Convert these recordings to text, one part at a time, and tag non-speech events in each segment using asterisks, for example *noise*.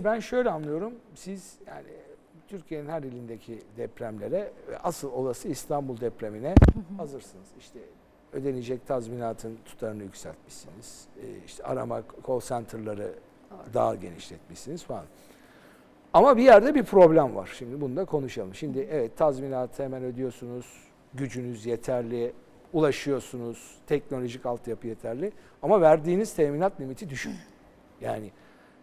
Ben şöyle anlıyorum. Siz yani Türkiye'nin her ilindeki depremlere ve asıl olası İstanbul depremine hazırsınız. İşte ödenecek tazminatın tutarını yükseltmişsiniz. Ee, İşte arama call center'ları daha genişletmişsiniz falan. Ama bir yerde bir problem var. Şimdi bunu da konuşalım. Şimdi evet tazminatı hemen ödüyorsunuz. Gücünüz yeterli. Ulaşıyorsunuz. Teknolojik altyapı yeterli. Ama verdiğiniz teminat limiti düşük. Yani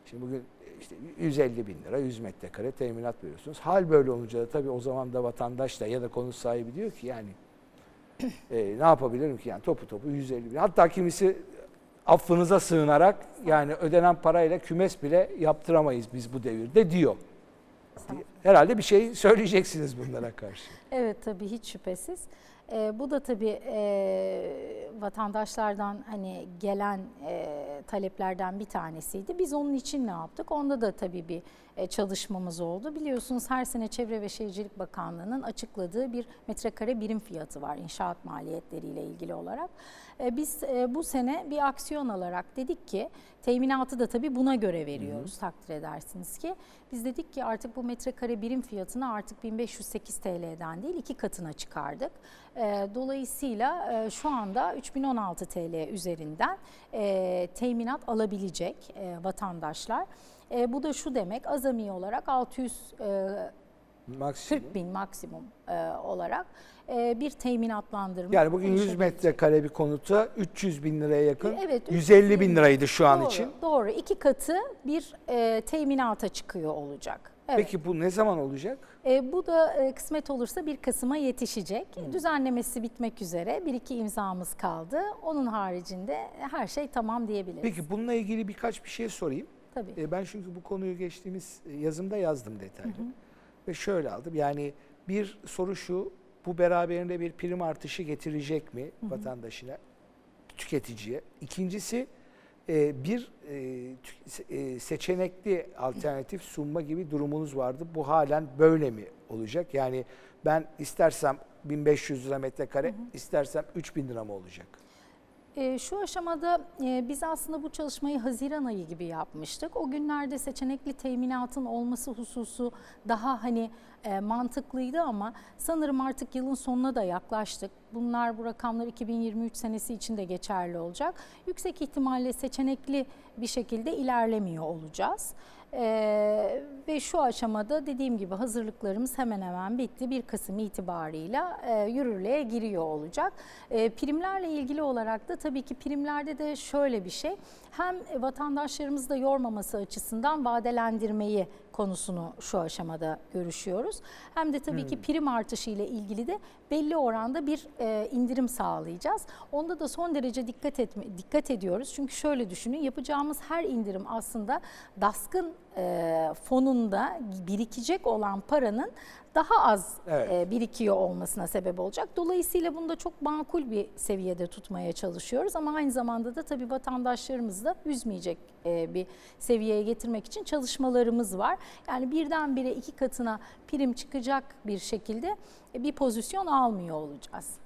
şimdi bugün işte 150 bin lira 100 metrekare teminat veriyorsunuz. Hal böyle olunca da tabii o zaman da vatandaş da ya da konut sahibi diyor ki yani *clears throat* e, ne yapabilirim ki yani topu topu 150 bin. Hatta kimisi affınıza sığınarak yani ödenen parayla kümes bile yaptıramayız biz bu devirde diyor. Herhalde bir şey söyleyeceksiniz bunlara karşı. Evet tabii hiç şüphesiz. Ee, bu da tabii e, vatandaşlardan hani gelen e, taleplerden bir tanesiydi. Biz onun için ne yaptık? Onda da tabii bir e, çalışmamız oldu. Biliyorsunuz her sene Çevre ve Şehircilik Bakanlığı'nın açıkladığı bir metrekare birim fiyatı var inşaat maliyetleriyle ilgili olarak. E, biz e, bu sene bir aksiyon alarak dedik ki teminatı da tabii buna göre veriyoruz takdir edersiniz ki. Biz dedik ki artık bu metrekare birim fiyatını artık 1508 TL'den değil iki katına çıkardık. Dolayısıyla şu anda 3016 TL üzerinden e, teminat alabilecek e, vatandaşlar. E, Bu da şu demek azami olarak 640 Maksimum. bin maksimum e, olarak e, bir teminatlandırma. Yani bugün 100 oluşabilecek. metrekare bir konuta 300 bin liraya yakın. Evet, 150 bin liraydı şu an Doğru, için. Doğru. iki katı bir e, teminata çıkıyor olacak. Evet. Peki bu ne zaman olacak? E, bu da e, kısmet olursa 1 Kasım'a yetişecek. Düzenlemesi bitmek üzere. Bir iki imzamız kaldı. Onun haricinde her şey tamam diyebiliriz. Peki bununla ilgili birkaç bir şey sorayım. Tabii. E, Ben çünkü bu konuyu geçtiğimiz yazımda yazdım detaylı. Ve şöyle aldım. Yani bir soru şu, bu beraberinde bir prim artışı getirecek mi vatandaşına, tüketiciye? İkincisi e, bir e, e, seçenekli alternatif sunma gibi durumunuz vardı. Bu halen böyle mi olacak? Yani ben istersem 1500 lira metrekare, istersem 3000 lira mı olacak? E, Şu aşamada e, biz aslında bu çalışmayı Haziran ayı gibi yapmıştık. O günlerde seçenekli teminatın olması hususu daha hani e, mantıklıydı ama sanırım artık yılın sonuna da yaklaştık. Bunlar bu rakamlar 2023 senesi için de geçerli olacak. Yüksek ihtimalle seçenekli bir şekilde ilerlemiyor olacağız. Ee, ve şu aşamada dediğim gibi hazırlıklarımız hemen hemen bitti. 1 Kasım itibarıyla e, yürürlüğe giriyor olacak. E, primlerle ilgili olarak da tabii ki primlerde de şöyle bir şey. Hem vatandaşlarımızı da yormaması açısından vadelendirmeyi konusunu şu aşamada görüşüyoruz. Hem de tabii ki prim artışı ile ilgili de belli oranda bir e, indirim sağlayacağız. Onda da son derece dikkat etme, dikkat ediyoruz. Çünkü şöyle düşünün yapacağımız her indirim aslında DASK'ın e, fonunda birikecek olan paranın daha az Evet. e, birikiyor olmasına sebep olacak. Dolayısıyla bunu da çok makul bir seviyede tutmaya çalışıyoruz ama aynı zamanda da tabii vatandaşlarımızı da üzmeyecek e, bir seviyeye getirmek için çalışmalarımız var. Yani birdenbire iki katına prim çıkacak bir şekilde bir pozisyon almıyor olacağız.